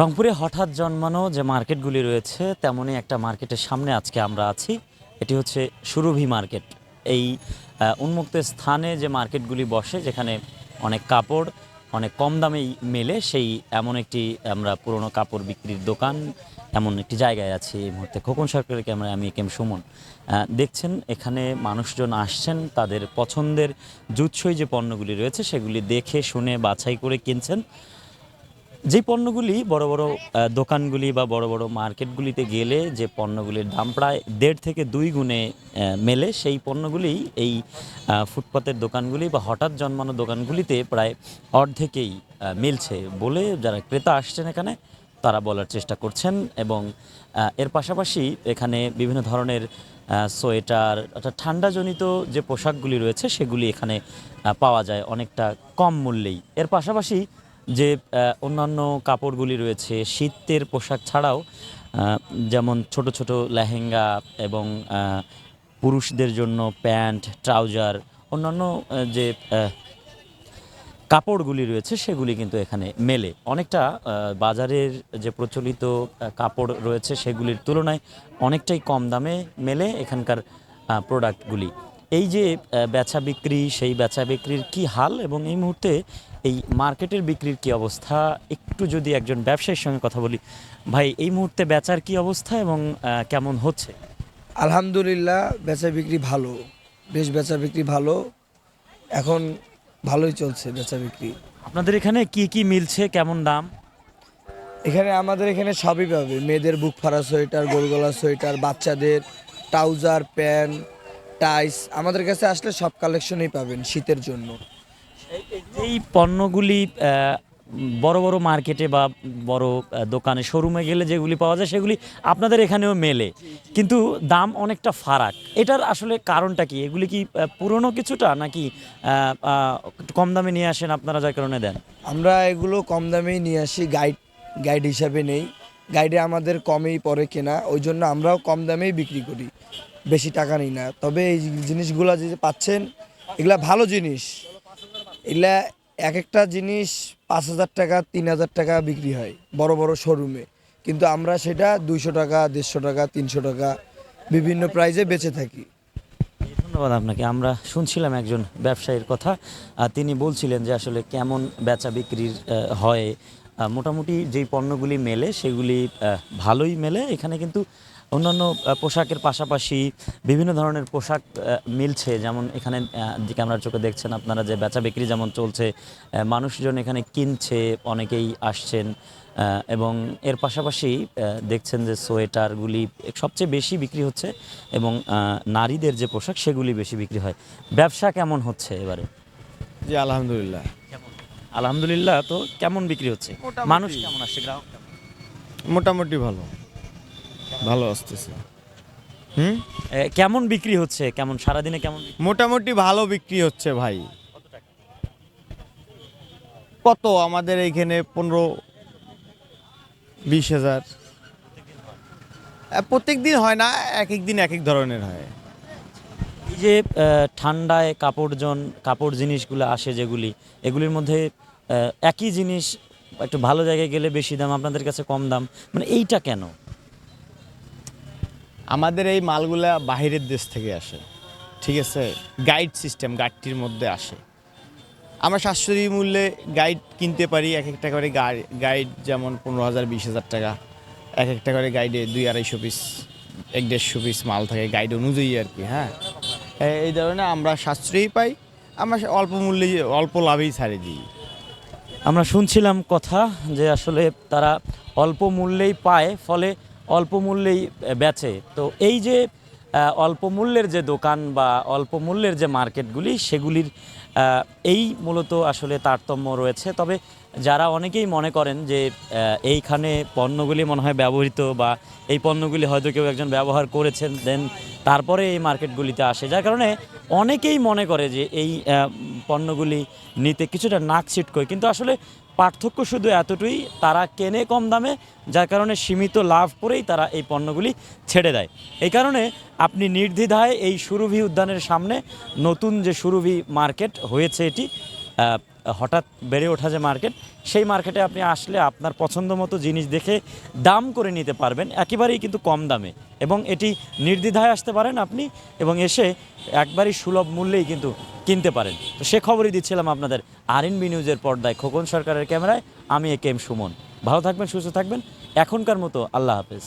রংপুরে হঠাৎ জন্মানো যে মার্কেটগুলি রয়েছে, তেমনই একটা মার্কেটের সামনে আজকে আমরা আছি। এটি হচ্ছে সুরভি মার্কেট। এই উন্মুক্ত স্থানে যে মার্কেটগুলি বসে, যেখানে অনেক কাপড়, অনেক কম দামেই মেলে, সেই এমন একটি, আমরা পুরনো কাপড় বিক্রির দোকান, এমন একটি জায়গায় আছি এই মুহূর্তে। খোকন সরকারের ক্যামেরায় আমি কেম সুমন। দেখছেন, এখানে মানুষজন আসছেন, তাদের পছন্দের জুৎসই যে পণ্যগুলি রয়েছে, সেগুলি দেখে, শুনে, বাছাই করে কিনছেন। যে পণ্যগুলি বড় বড় দোকানগুলি বা বড় বড় মার্কেটগুলিতে গেলে যে পণ্যগুলির দাম প্রায় দেড় থেকে দুই গুণে মেলে, সেই পণ্যগুলি এই ফুটপাতের দোকানগুলি বা হঠাৎ জন্মানো দোকানগুলিতে প্রায় অর্ধেকেই মিলছে বলে যারা ক্রেতা আসছেন এখানে, তারা বলার চেষ্টা করছেন এবং এর পাশাপাশি এখানে বিভিন্ন ধরনের সোয়েটার, অর্থাৎ ঠান্ডাজনিত যে পোশাকগুলি রয়েছে সেগুলি এখানে পাওয়া যায় অনেকটা কম মূল্যেই। এর পাশাপাশি যে অন্যান্য কাপড়গুলি রয়েছে, শীতের পোশাক ছাড়াও যেমন ছোট ছোট লেহেঙ্গা এবং পুরুষদের জন্য প্যান্ট, ট্রাউজার, অন্যান্য যে কাপড়গুলি রয়েছে, সেগুলি কিন্তু এখানে মেলে। অনেকটা বাজারের যে প্রচলিত কাপড় রয়েছে, সেগুলির তুলনায় অনেকটাই কম দামে মেলে এখানকার প্রোডাক্টগুলি। এই যে বেচা বিক্রি সেই বেচা বিক্রির কি হাল এবং এই মুহূর্তে এই মার্কেটের বিক্রির কি অবস্থা? একটু যদি একজন ব্যবসায়ীর সঙ্গে কথা বলি। ভাই এই মুহূর্তে বেচার কি অবস্থা এবং কেমন হচ্ছে? আলহামদুলিল্লাহ বেচা বিক্রি ভালো। বেশ বেচা বিক্রি ভালো। এখন ভালোই চলছে বেচা বিক্রি। আপনাদের এখানে কি কি মিলছে? কেমন দাম? এখানে আমাদের এখানে সবই পাবে। মেয়েদের বুক ফাড়া সোয়েটার গোলগলা সোয়েটার বাচ্চাদের ট্রাউজার প্যান্ট টাইস আমাদের কাছে আসলে সব কালেকশনই পাবেন শীতের জন্য। এই পণ্যগুলি বড় বড় মার্কেটে বা বড় দোকানে শোরুমে গেলে যেগুলি পাওয়া যায় সেগুলি আপনাদের এখানেও মেলে। কিন্তু দাম অনেকটা ফারাক। এটার আসলে কারণটা কি? এগুলি কি পুরনো কিছুটা নাকি কম দামে নিয়ে আসেন আপনারা যার কারণে দেন? আমরা এগুলো কম দামেই নিয়ে আসি গাইড গাইড হিসাবে নেই। গাইডে আমাদের কমেই পড়ে কেনা ওই জন্য আমরাও কম দামেই বিক্রি করি। বেশি টাকা নিই না। তবে এই জিনিসগুলো যে পাচ্ছেন, এগুলা ভালো জিনিস। এগুলা এক একটা জিনিস পাঁচ হাজার টাকা, তিন হাজার টাকা বিক্রি হয় বড় বড় শোরুমে কিন্তু আমরা সেটা দুইশো টাকা, দেড়শো টাকা, তিনশো টাকা বিভিন্ন প্রাইজে বেঁচে থাকি। ধন্যবাদ আপনাকে। আমরা শুনছিলাম একজন ব্যবসায়ীর কথা তিনি বলছিলেন যে আসলে কেমন বেচা বিক্রির হয়। মোটামুটি যেই পণ্যগুলি মেলে, সেগুলি ভালোই মেলে। এখানে কিন্তু অন্যান্য পোশাকের পাশাপাশি বিভিন্ন ধরনের পোশাক মিলছে। যেমন এখানে যে ক্যামেরার চোখে দেখছেন আপনারা যে বেচা বিক্রি যেমন চলছে মানুষজন এখানে কিনছে অনেকেই আসছেন এবং এর পাশাপাশি দেখছেন যে সোয়েটারগুলি সবচেয়ে বেশি বিক্রি হচ্ছে এবং নারীদের যে পোশাক সেগুলি বেশি বিক্রি হয়। ব্যবসা কেমন হচ্ছে এবারে? জি আলহামদুলিল্লাহ। আলহামদুলিল্লাহ তো কেমন বিক্রি হচ্ছে? মানুষ কেমন আসছে? গ্রাহক মোটামুটি ভালো। ভালো আসতেছে। হুম? এ, কেমন বিক্রি হচ্ছে? কেমন সারাদিনে কেমন বিক্রি? মোটামুটি ভালো বিক্রি হচ্ছে ভাই। কত আমাদের এইখানে পনেরো বিশ হাজার। প্রত্যেক দিন হয় না এক এক দিন এক এক ধরনের হয়। এই যে আহ, ঠান্ডায় কাপড়জন কাপড় জিনিসগুলো আসে যেগুলি এগুলির মধ্যে আহ, একই জিনিস একটু ভালো জায়গায় গেলে বেশি দাম আপনাদের কাছে কম দাম মানে এইটা কেন? আমাদের এই মালগুলা বাহিরের দেশ থেকে আসে, ঠিক আছে? গাইড সিস্টেম গাইডটির মধ্যে আসে। আমরা সাশ্রয়ী মূল্যে গাইড কিনতে পারি, এক একটা করে গাইড যেমন পনেরো হাজার, বিশ হাজার টাকা। এক একটা করে গাইডে দুই আড়াইশো পিস এক দেড়শো পিস মাল থাকে গাইড অনুযায়ী আর কি হ্যাঁ? এই ধরনের আমরা সাশ্রয়ী পাই, আমরা অল্প মূল্যে, অল্প লাভেই ছাড়ে দিই। আমরা শুনছিলাম কথা যে আসলে তারা অল্প মূল্যেই পায়, ফলে অল্প মূল্যেই বেচে। তো এই যে অল্প মূল্যের যে দোকান বা অল্প মূল্যের যে মার্কেটগুলি, সেগুলির এই মূলত আসলে তারতম্য রয়েছে। তবে যারা অনেকেই মনে করেন যে এইখানে পণ্যগুলি মনে হয় ব্যবহৃত বা এই পণ্যগুলি হয়তো কেউ একজন ব্যবহার করেছেন, দেন তারপরে এই মার্কেটগুলিতে আসে। যার কারণে অনেকেই মনে করে যে, এই পণ্যগুলি নিতে কিছুটা নাক ছিটকোয়। কিন্তু আসলে পার্থক্য শুধু এতটুই, তারা কেনে কম দামে, যার কারণে সীমিত লাভ করেই তারা এই পণ্যগুলি ছেড়ে দেয়। এই কারণে আপনি নির্দ্বিধায় এই সুরভি উদ্যানের সামনে নতুন যে সুরভি মার্কেট হয়েছে এটি হঠাৎ বেড়ে ওঠা যে মার্কেট, সেই মার্কেটে আপনি আসলে আপনার পছন্দ মতো জিনিস দেখে দাম করে নিতে পারবেন, একেবারেই কিন্তু কম দামে। এবং এটি নির্দ্বিধায় আসতে পারেন আপনি এবং এসে একবারই সুলভ মূল্যেই কিন্তু কিনতে পারেন। তো সে খবরই দিচ্ছিলাম আপনাদের আর বি নিউজের পর্দায় খোকন সরকারের ক্যামেরায়। আমি এ কে এম সুমন। ভালো থাকবেন, সুস্থ থাকবেন। এখনকার মতো আল্লাহ হাফেজ।